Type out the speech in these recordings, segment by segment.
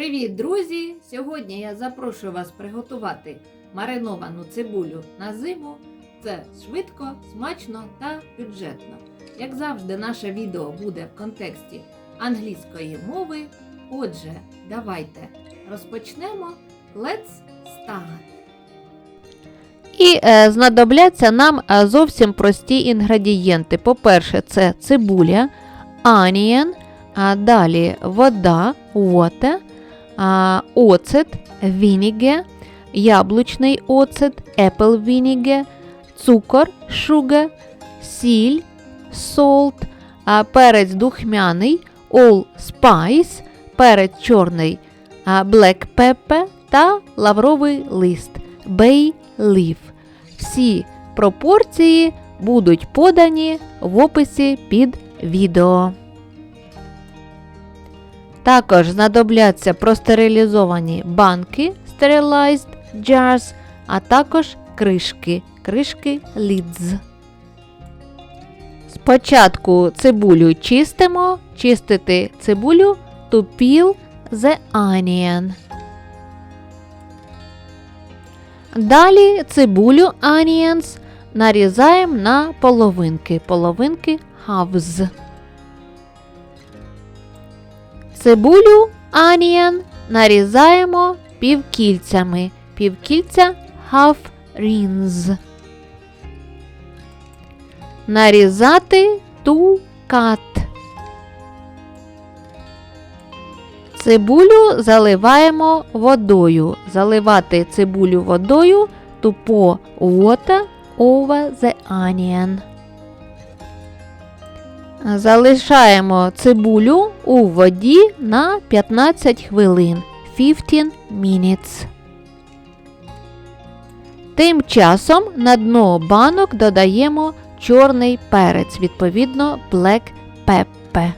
Привіт, друзі! Сьогодні я запрошую вас приготувати мариновану цибулю на зиму. Це швидко, смачно та бюджетно. Як завжди, наше відео буде в контексті англійської мови. Отже, давайте розпочнемо. Let's start! І е, знадобляться нам е, зовсім прості інгредієнти. По-перше, це цибуля, onion, а далі вода, water, оцет, vinegar, яблучний оцет, apple vinegar, цукор, sugar, сіль, а, перець духмяний, all spice, перець чорний, black pepper та лавровий лист, bay leaf. Всі пропорції будуть подані в описі під відео. Також знадобляться простерилізовані банки sterilized jars, а також кришки, кришки lids. Спочатку цибулю чистимо, чистити цибулю to peel the onion. Далі цибулю onions нарізаємо на половинки, половинки halves. Цибулю onion нарізаємо півкільцями, півкільця half rings. Нарізати cut. Цибулю заливаємо водою. Заливати цибулю водою pour water over the onion. Залишаємо цибулю у воді на 15 хвилин 15 minutes. Тим часом на дно банок додаємо чорний перець, відповідно black pepper.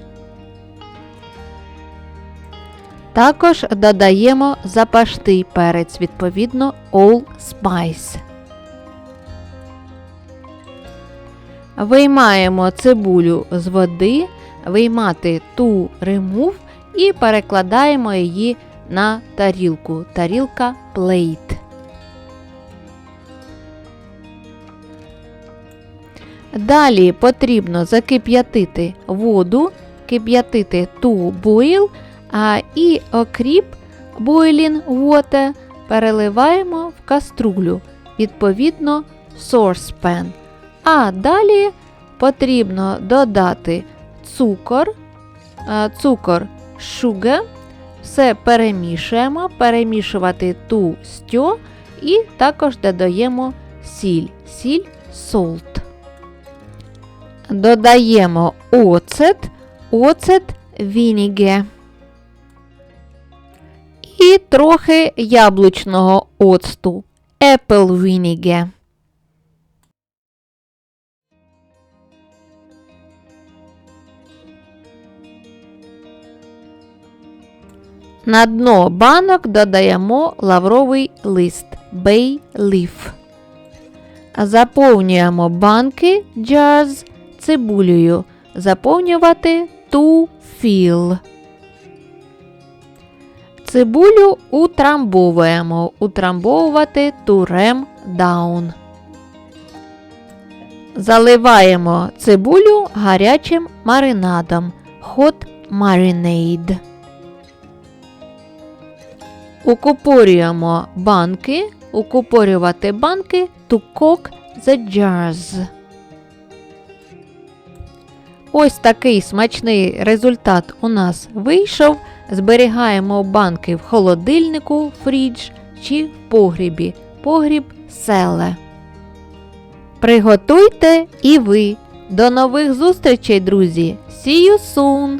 Також додаємо запашний перець, відповідно allspice. Виймаємо цибулю з води, виймати ту remove і перекладаємо її на тарілку. Тарілка plate. Далі потрібно закип'ятити воду, кип'ятити to boil, а і окріп boiling water переливаємо в каструлю, відповідно saucepan. А далі потрібно додати цукор, цукор sugar, все перемішуємо, перемішувати ту стьо і також додаємо сіль, сіль salt. Додаємо оцет, оцет vinegar. І трохи яблучного оцту apple vinegar. На дно банок додаємо лавровий лист bay leaf. Заповнюємо банки jars цибулею. Заповнювати to fill. Цибулю утрамбовуємо. Утрамбовувати to ram down. Заливаємо цибулю гарячим маринадом hot marinade. Укупорюємо банки. Укупорювати банки to cook the jars. Ось такий смачний результат у нас вийшов. Зберігаємо банки в холодильнику, фрідж чи в погрібі. Погріб селе. Приготуйте і ви. До нових зустрічей, друзі! See you soon!